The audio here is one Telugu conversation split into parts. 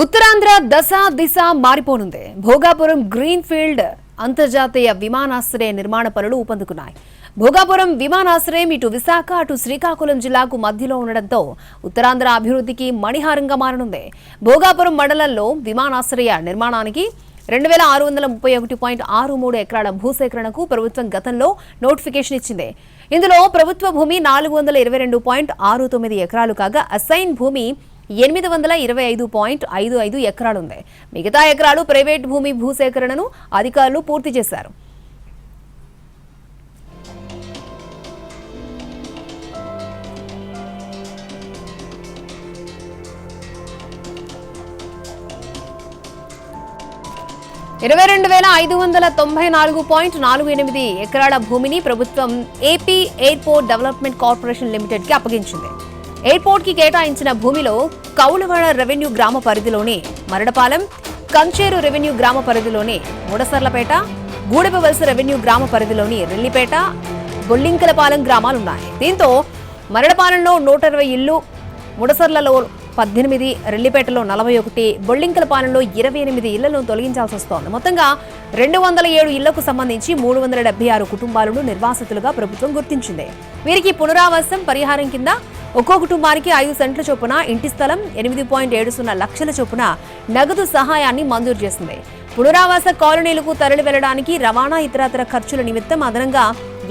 ఉత్తరాంధ్ర దశ దిశ మారిపోనుంది. భోగాపురం గ్రీన్ ఫీల్డ్ అంతర్జాతీయ విమానాశ్రయ నిర్మాణ పనులు ఊపందుకున్నాయి. భోగాపురం విమానాశ్రయం ఇటు విశాఖ అటు శ్రీకాకుళం జిల్లాకు మధ్యలో ఉండడంతో ఉత్తరాంధ్ర అభివృద్ధికి మణిహారంగా మారనుంది. భోగాపురం మండలంలో విమానాశ్రయ నిర్మాణానికి రెండు వేల ఆరు వందల ముప్పై ఒకటి పాయింట్ ఆరు మూడు ఎకరాల భూసేకరణకు ప్రభుత్వం గతంలో నోటిఫికేషన్ ఇచ్చింది. ఇందులో ప్రభుత్వ భూమి నాలుగు వందల ఇరవై రెండు పాయింట్ ఆరు తొమ్మిది ఎకరాలు కాగా అసైన్ భూమి ఎనిమిది వందల ఇరవై ఐదు పాయింట్ ఐదు ఐదు ఎకరాలుంది. మిగతా ఎకరాలు ప్రైవేట్ భూమి భూసేకరణను అధికారులు పూర్తి చేశారు. ఇరవై రెండు వేల ఐదు వందల తొంభై నాలుగు పాయింట్ నాలుగు ఎనిమిది ఎకరాల భూమిని ప్రభుత్వం ఏపీ ఎయిర్పోర్ట్ డెవలప్మెంట్ కార్పొరేషన్ లిమిటెడ్కి అప్పగించింది. ఎయిర్పోర్ట్కి కేటాయించిన భూమిలో కౌలవాడ రెవెన్యూ గ్రామ పరిధిలోని మరడపాలెం కంచేరు రెవెన్యూ గ్రామ పరిధిలోని ముడసర్లపేట గూడెపవలస రెవెన్యూ గ్రామ పరిధిలోని రెల్లిపేట బొల్లింకలపాలెం గ్రామాలున్నాయి. దీంతో మరడపాలెంలో నూట ఇరవై ఇళ్ళు ముడసర్లలో పద్దెనిమిది రెల్లిపేటలో నలభై ఒకటి బొల్లింకలపాలెంలో ఇరవై ఎనిమిది ఇళ్ళను తొలగించాల్సి వస్తోంది. మొత్తంగా రెండు వందల ఏడు ఇళ్ళకు సంబంధించి మూడు వందల డెబ్బై ఆరు కుటుంబాలను నిర్వాసితులుగా ప్రభుత్వం గుర్తించింది. వీరికి పునరావాసం పరిహారం కింద ఒక్కో కుటుంబానికి ఐదు సెంట్ల చొప్పున ఇంటి స్థలం ఎనిమిది పాయింట్ ఏడు సున్నా లక్షల చొప్పున నగదు సహాయాన్ని మంజూరు చేసింది. పునరావాస కాలనీలకు తరలి వెళ్ళడానికి రవాణా ఇతరతర ఖర్చుల నిమిత్తం అదనంగా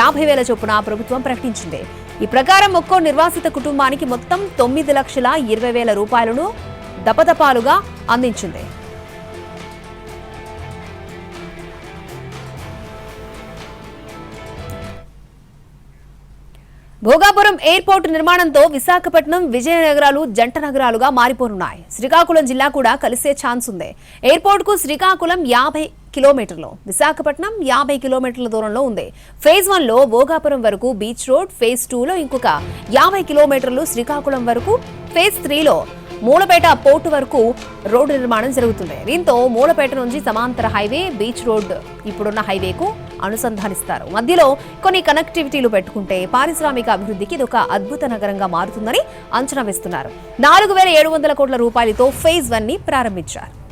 యాభై వేల చొప్పున ప్రభుత్వం ప్రకటించింది. ఈ ప్రకారం ఒక్కో నిర్వాసిత కుటుంబానికి మొత్తం తొమ్మిది లక్షల ఇరవై వేల రూపాయలను దపదపాలుగా అందించింది. భోగాపురం ఎయిర్పోర్ట్ నిర్మాణంతో విశాఖపట్నం విజయనగరాలు జంట నగరాలుగా మారిపోనున్నాయి. శ్రీకాకుళం జిల్లా కూడా కలిసే ఛాన్స్ ఉంది. ఎయిర్పోర్ట్కు శ్రీకాకుళం యాభై కిలోమీటర్లు విశాఖపట్నం యాభై కిలోమీటర్ల దూరంలో ఉంది. ఫేజ్ వన్లో భోగాపురం వరకు బీచ్ రోడ్ ఫేజ్ టూలో ఇంకొక యాభై కిలోమీటర్లు శ్రీకాకుళం వరకు ఫేజ్ త్రీలో మూలపేట పోర్టు వరకు రోడ్డు నిర్మాణం జరుగుతుంది దీంతో మూలపేట నుంచి సమాంతర హైవే బీచ్ రోడ్ ఇప్పుడున్న హైవేకు అనుసంధానిస్తారు. మధ్యలో కొన్ని కనెక్టివిటీలు పెట్టుకుంటే పారిశ్రామిక అభివృద్ధికి ఇది ఒక అద్భుత నగరంగా మారుతుందని అంచనా వేస్తున్నారు. నాలుగు వేల ఏడు వందల కోట్ల రూపాయలతో ఫేజ్ వన్ని ప్రారంభించారు.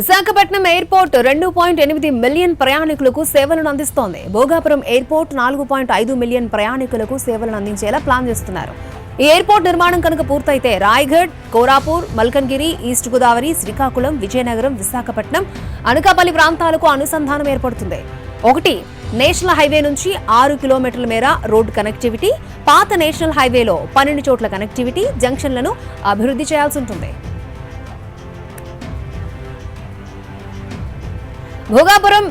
విశాఖపట్నం ఎయిర్పోర్ట్ రెండు పాయింట్ ఎనిమిది మిలియన్ ప్రయాణికులకు సేవలను అందిస్తోంది. భోగాపురం ఎయిర్పోర్ట్ నాలుగు పాయింట్ ఐదు మిలియన్ ప్రయాణికులకు సేవలను అందించేలా ప్లాన్ చేస్తున్నారు. ఈ ఎయిర్పోర్ట్ నిర్మాణం కనుక పూర్తయితే రాయ్గఢ్ కోరాపూర్ మల్కన్గిరి ఈస్ట్ గోదావరి శ్రీకాకుళం విజయనగరం విశాఖపట్నం అనకాపల్లి ప్రాంతాలకు అనుసంధానం ఏర్పడుతుంది. ఒకటి నేషనల్ హైవే నుంచి ఆరు కిలోమీటర్ల మేర రోడ్డు కనెక్టివిటీ పాత నేషనల్ హైవేలో పన్నెండు చోట్ల కనెక్టివిటీ జంక్షన్లను అభివృద్ధి చేయాల్సి ఉంటుంది. భోగాపురం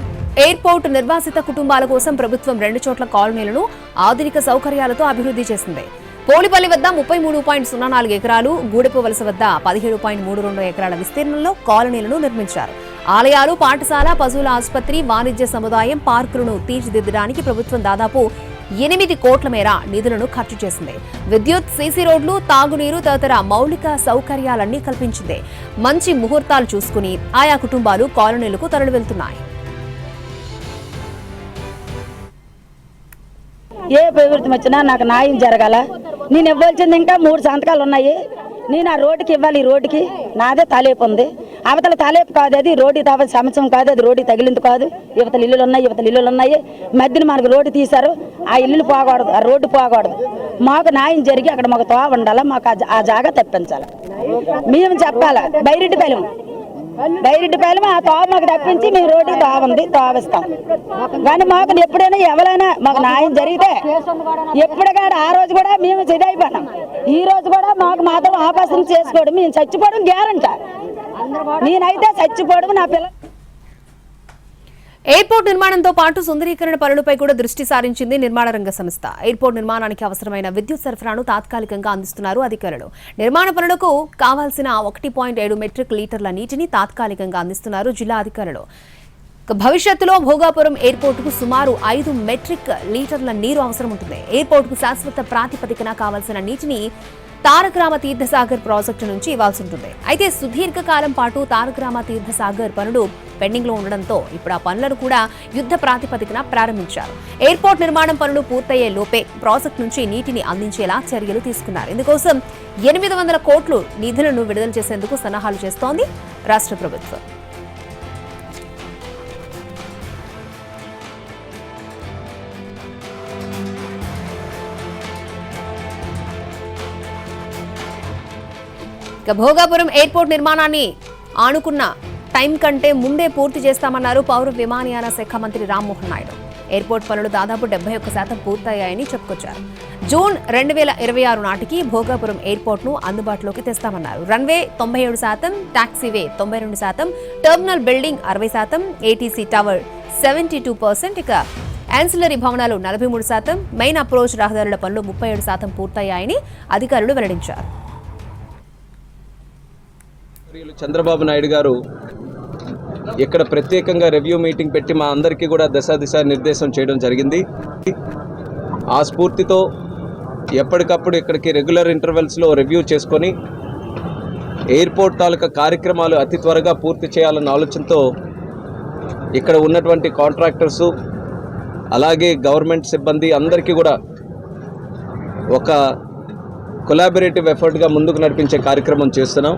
ఎయిర్పోర్ట్ నిర్వాసిత కుటుంబాల కోసం ప్రభుత్వం రెండు చోట్ల కాలనీలను ఆధునిక సౌకర్యాలతో అభివృద్ధి చేసింది. పోలిపల్లి వద్ద ముప్పై మూడు పాయింట్ సున్నా నాలుగు ఎకరాలు గూడెపు వలస వద్ద పదిహేడు పాయింట్ మూడు రెండు ఎకరాల విస్తీర్ణంలో కాలనీలను నిర్మించారు. ఆలయాలు పాఠశాల పశువుల ఆసుపత్రి వాణిజ్య సముదాయం పార్కులను తీర్చిదిద్దడానికి ప్రభుత్వం దాదాపు ఎనిమిది కోట్ల మేర నిధులను ఖర్చు చేసింది. విద్యుత్ సీసీ రోడ్లు తాగునీరు తదితర మౌలిక సౌకర్యాలన్నీ కల్పించింది. మంచి ముహూర్తాలు చూసుకుని ఆయా కుటుంబాలు కాలనీలకు తరలి వెళ్తున్నాయి ఏ ప్రవృత్తి వచ్చినా నాకు న్యాయం జరగాల. నేను ఇవ్వాల్సింది ఇంకా మూడు సంతకాలు ఉన్నాయి. నేను ఆ రోడ్డుకి ఇవ్వాలి ఈ రోడ్డుకి. నాదే తలేపు ఉంది అవతల తాలేపు కాదు అది రోడ్డు తావ సమస్యం కాదు అది రోడ్డు తగిలింది కాదు. యువతలు ఇల్లులు ఉన్నాయి యువతలు ఇల్లులు ఉన్నాయి. మధ్యన మనకు రోడ్డు తీశారు ఆ ఇల్లులు పోకూడదు ఆ రోడ్డు పోకూడదు. మాకు న్యాయం జరిగి అక్కడ మాకు తోవ ఉండాలా మాకు ఆ జాగా తప్పించాలి. మేము చెప్పాలా బైరెడ్డిపాలెం బైరెడ్డిపాలెం ఆ తోవ మాకు తప్పించి మేము రోడ్డు తోవ ఉంది తోవిస్తాం కానీ మాకు ఎప్పుడైనా ఎవరైనా మాకు న్యాయం జరిగితే ఎప్పుడు కాదు ఆ రోజు కూడా మేము సిద్ధైపోయినాం ఈ రోజు కూడా మాకు మాత్రం ఆపాసన చేసుకోవడం మేము చచ్చిపోవడం గ్యారంట. నేనైతే చచ్చిపోవడం నా పిల్ల ఎయిర్పోర్ట్ నిర్మాణంతో పాటు సుందరీకరణ పనులపై కూడా దృష్టి సారించింది నిర్మాణ రంగ సంస్థ. ఎయిర్పోర్ట్ నిర్మాణానికి అవసరమైన విద్యుత్ సరఫరాను తాత్కాలికంగా అందిస్తున్నారు అధికారులు. నిర్మాణ పనులకు కావాల్సిన ఒకటి పాయింట్ ఏడు మెట్రిక్ లీటర్ల నీటిని తాత్కాలికంగా అందిస్తున్నారు జిల్లా అధికారులు. భవిష్యత్తులో భోగాపురం ఎయిర్పోర్టుకు సుమారు ఐదు మెట్రిక్ లీటర్ల నీరు అవసరం ఉంటుంది ఎయిర్పోర్టుకు శాశ్వత ప్రాతిపదికన కావాల్సిన నీటిని తారకరామ తీర్థసాగర్ ప్రాజెక్టు నుంచి ఇవ్వాల్సి ఉంటుంది. అయితే సుదీర్ఘకాలం పాటు తారకరామ తీర్థసాగర్ పనులు పెండింగ్లో ఉండడంతో ఇప్పుడు ఆ పనులను కూడా యుద్ధ ప్రాతిపదికన ప్రారంభించారు. ఎయిర్పోర్ట్ నిర్మాణం పనులు పూర్తయ్యే లోపే ప్రాజెక్ట్ నుంచి నీటిని అందించేలా చర్యలు తీసుకున్నారు. ఇందుకోసం ఎనిమిది వందల కోట్లు నిధులను విడుదల చేసేందుకు సన్నాహాలు చేస్తోంది రాష్ట్ర ప్రభుత్వం. ఇక భోగాపురం ఎయిర్పోర్ట్ నిర్మాణాన్ని ఆనుకున్న టైం కంటే ముందే పూర్తి చేస్తామన్నారు పౌర విమానయాన శాఖ మంత్రి రామ్మోహన్ నాయుడు. ఎయిర్పోర్ట్ పనులు దాదాపు డెబ్బై ఒక్క శాతం పూర్తయ్యాయని చెప్పుకొచ్చారు. జూన్ రెండు వేల ఇరవై ఆరు నాటికి భోగాపురం ఎయిర్పోర్ట్ను అందుబాటులోకి తెస్తామన్నారు. రన్వే తొంభై ఏడు శాతం టాక్సీవే తొంభై రెండు శాతం టెర్మినల్ బిల్డింగ్ అరవై శాతం ATC tower seventy two percent ఇక యాన్సిలరీ భవనాలు నలభై మూడు శాతం మెయిన్ అప్రోచ్ రహదారుల పనులు ముప్పై ఏడు శాతం పూర్తయ్యాయని అధికారులు వెల్లడించారు. చంద్రబాబు నాయుడు గారు ఇక్కడ ప్రత్యేకంగా రివ్యూ మీటింగ్ పెట్టి మా అందరికీ కూడా దశ దిశ నిర్దేశం చేయడం జరిగింది. ఆ స్ఫూర్తితో ఎప్పటికప్పుడు ఇక్కడికి రెగ్యులర్ ఇంటర్వెల్స్లో రివ్యూ చేసుకొని ఎయిర్పోర్ట్ తాలూకా కార్యక్రమాలు అతి త్వరగా పూర్తి చేయాలన్న ఆలోచనతో ఇక్కడ ఉన్నటువంటి కాంట్రాక్టర్సు అలాగే గవర్నమెంట్ సిబ్బంది అందరికీ కూడా ఒక కొలాబరేటివ్ ఎఫర్ట్గా ముందుకు నడిపించే కార్యక్రమం చేస్తున్నాం.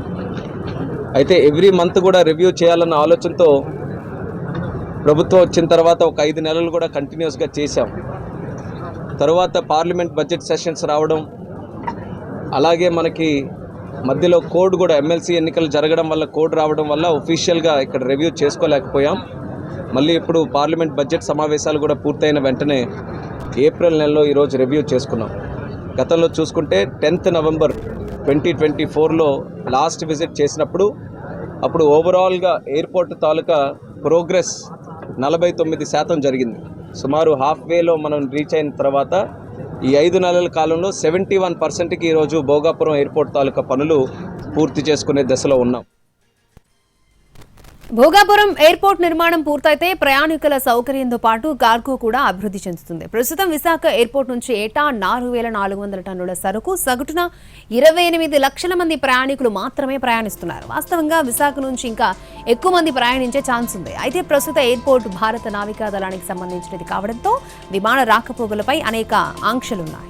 అయితే ఎవ్రీ మంత్ కూడా రివ్యూ చేయాలన్న ఆలోచనతో ప్రభుత్వం వచ్చిన తర్వాత ఒక ఐదు నెలలు కూడా కంటిన్యూస్గా చేశాం. తర్వాత పార్లమెంట్ బడ్జెట్ సెషన్స్ రావడం అలాగే మనకి మధ్యలో కోడ్ కూడా ఎమ్మెల్సీ ఎన్నికలు జరగడం వల్ల కోడ్ రావడం వల్ల ఒఫీషియల్గా ఇక్కడ రివ్యూ చేసుకోలేకపోయాం. మళ్ళీ ఇప్పుడు పార్లమెంట్ బడ్జెట్ సమావేశాలు కూడా పూర్తయిన వెంటనే ఏప్రిల్ నెలలో ఈరోజు రివ్యూ చేసుకున్నాం. గతంలో చూసుకుంటే టెన్త్ నవంబర్ ట్వంటీ ట్వంటీ ఫోర్లో లాస్ట్ విజిట్ చేసినప్పుడు అప్పుడు ఓవరాల్గా ఎయిర్పోర్ట్ తాలూకా ప్రోగ్రెస్ నలభై తొమ్మిది శాతం జరిగింది. సుమారు హాఫ్ వేలో మనం రీచ్ అయిన తర్వాత ఈ ఐదు నెలల కాలంలో సెవెంటీ వన్ పర్సెంట్కి ఈరోజు భోగాపురం ఎయిర్పోర్ట్ తాలూకా పనులు పూర్తి చేసుకునే దశలో ఉన్నాం. భోగాపురం ఎయిర్పోర్ట్ నిర్మాణం పూర్తయితే ప్రయాణికుల సౌకర్యంతో పాటు కార్గో కూడా అభివృద్ధి చెందుతుంది. ప్రస్తుతం విశాఖ ఎయిర్పోర్ట్ నుంచి ఏటా నాలుగు వేల నాలుగు వందల టన్నుల సరుకు సగటున ఇరవై ఎనిమిది లక్షల మంది ప్రయాణికులు మాత్రమే ప్రయాణిస్తున్నారు. వాస్తవంగా విశాఖ నుంచి ఇంకా ఎక్కువ మంది ప్రయాణించే ఛాన్స్ ఉంది. అయితే ప్రస్తుత ఎయిర్పోర్ట్ భారత నావికా దళానికి సంబంధించినది కావడంతో విమాన రాకపోకలపై అనేక ఆంక్షలున్నాయి.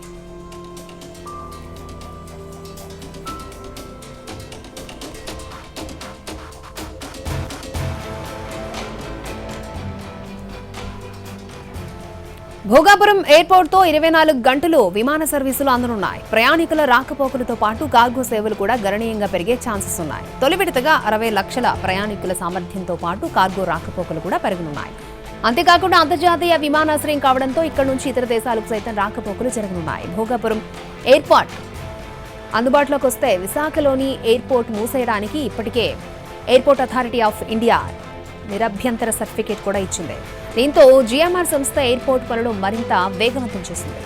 భోగాపురం ఎయిర్పోర్ట్తో ఇరవై నాలుగు గంటలు విమాన సర్వీసులు అందనున్నాయి. ప్రయాణికుల రాకపోకలతో పాటు కార్గో సేవలు కూడా గణనీయంగా పెరిగే ఛాన్సెస్ ఉన్నాయి. తొలి విడతగా అరవై లక్షల ప్రయాణికుల సామర్థ్యంతో పాటు కార్గో రాకపోకలు కూడా పెరగనున్నాయి. అంతేకాకుండా అంతర్జాతీయ విమానాశ్రయం కావడంతో ఇక్కడ నుంచి ఇతర దేశాలకు సైతం రాకపోకలు జరగనున్నాయి. భోగాపురం ఎయిర్పోర్ట్ అందుబాటులోకి వస్తే విశాఖలోని ఎయిర్పోర్ట్ మూసేయడానికి ఇప్పటికే ఎయిర్పోర్ట్ అథారిటీ ఆఫ్ ఇండియా నిరభ్యంతర సర్టిఫికేట్ కూడా ఇచ్చింది. దీంతో జిఎంఆర్ సంస్థ ఎయిర్పోర్ట్ పనులు మరింత వేగవంతం చేసింది.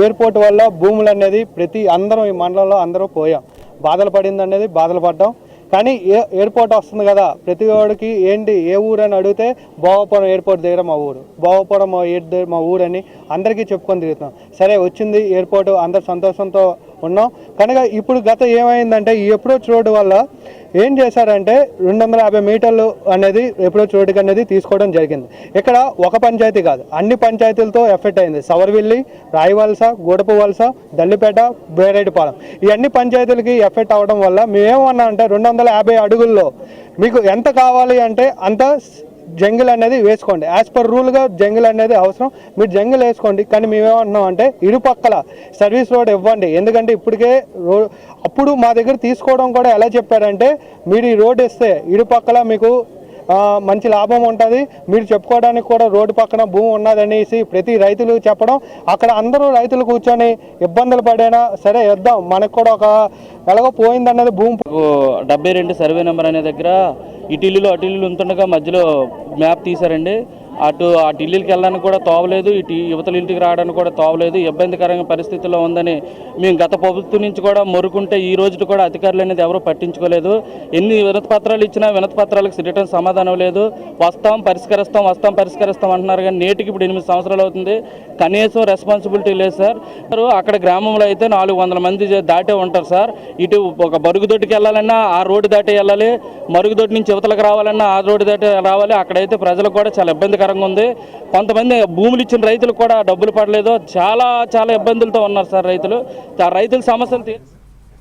ఎయిర్పోర్ట్ వల్ల భూములు అనేది ప్రతి అందరం ఈ మండలంలో అందరూ పోయాం. బాధలు పడింది అనేది బాధలు పడ్డాం. కానీ ఏ ఎయిర్పోర్ట్ వస్తుంది కదా ప్రతి వాడికి ఏంటి ఏ ఊరు అని అడిగితే భోగపురం ఎయిర్పోర్ట్ దగ్గర మా ఊరు భోగపురం మా ఎయిర్ దగ్గర మా ఊరు అని అందరికీ చెప్పుకొని తిరుగుతాం సరే వచ్చింది ఎయిర్పోర్ట్ అందరు సంతోషంతో ఉన్నాం. కనుక ఇప్పుడు గత ఏమైందంటే ఈ అప్రోచ్ రోడ్డు వల్ల ఏం చేశారంటే రెండు వందల యాభై మీటర్లు అనేది అప్రోచ్ రోడ్డుకి అనేది తీసుకోవడం జరిగింది. ఇక్కడ ఒక పంచాయతీ కాదు అన్ని పంచాయతీలతో ఎఫెక్ట్ అయింది. సవర్విల్లి రాయవలస గూడపు వలస దల్లిపేట బేరేటిపాలెం ఈ అన్ని పంచాయతీలకి ఎఫెక్ట్ అవడం వల్ల మేమేమన్నా అంటే రెండు వందల యాభై అడుగుల్లో మీకు ఎంత కావాలి అంటే అంత జంగిల్ అనేది వేసుకోండి. యాజ్ పర్ రూల్గా జంగిల్ అనేది అవసరం. మీరు జంగిల్ వేసుకోండి. కానీ మేమేమంటున్నాం అంటే ఇరుపక్కల సర్వీస్ రోడ్ ఇవ్వండి. ఎందుకంటే ఇప్పటికే రో అప్పుడు మా దగ్గర తీసుకోవడం కూడా ఎలా చెప్పారంటే మీరు ఈ రోడ్ ఇస్తే ఇరుపక్కల మీకు మంచి లాభం ఉంటుంది. మీరు చెప్పుకోవడానికి కూడా రోడ్డు పక్కన భూమి ఉన్నదనేసి ప్రతి రైతులు చెప్పడం. అక్కడ అందరూ రైతులు కూర్చొని ఇబ్బందులు పడైనా సరే ఇద్దాం మనకు కూడా ఒక ఎలాగో పోయిందన్నది భూమి. డెబ్బై రెండు సర్వే నెంబర్ అనే దగ్గర ఇటు ఇల్లులు అటు ఇల్లులు ఉంటుండగా మధ్యలో మ్యాప్ తీశారండి. అటు ఆ ఢిల్లీకి వెళ్ళడానికి కూడా తోవలేదు ఇటు యువతల ఇంటికి రావడానికి కూడా తోవలేదు. ఇబ్బందికరంగా పరిస్థితుల్లో ఉందని మేము గత ప్రభుత్వం నుంచి కూడా మొరుకుంటే ఈ రోజు కూడా అధికారులు అనేది ఎవరూ పట్టించుకోలేదు. ఎన్ని వినతి పత్రాలు ఇచ్చినా వినతి పత్రాలకు రిటర్న్ సమాధానం లేదు. వస్తాం పరిష్కరిస్తాం వస్తాం పరిష్కరిస్తాం అంటున్నారు కానీ నేటికి ఇప్పుడు ఎనిమిది సంవత్సరాలు అవుతుంది. కనీసం రెస్పాన్సిబిలిటీ లేదు సార్. అక్కడ గ్రామంలో అయితే నాలుగు వందల మంది దాటే ఉంటారు సార్. ఇటు ఒక మరుగుదొడ్డికి వెళ్ళాలన్నా ఆ రోడ్డు దాటే వెళ్ళాలి. మరుగుదొడ్డి నుంచి యువతలకు రావాలన్నా ఆ రోడ్డు దాటే రావాలి. అక్కడైతే ప్రజలకు కూడా చాలా ఇబ్బందికరంగా ఉంది. కొంతమంది భూములు ఇచ్చిన రైతులకు కూడా డబ్బులు పడలేదు. చాలా చాలా ఇబ్బందులతో ఉన్నారు సార్ రైతులు. రైతుల సమస్యలు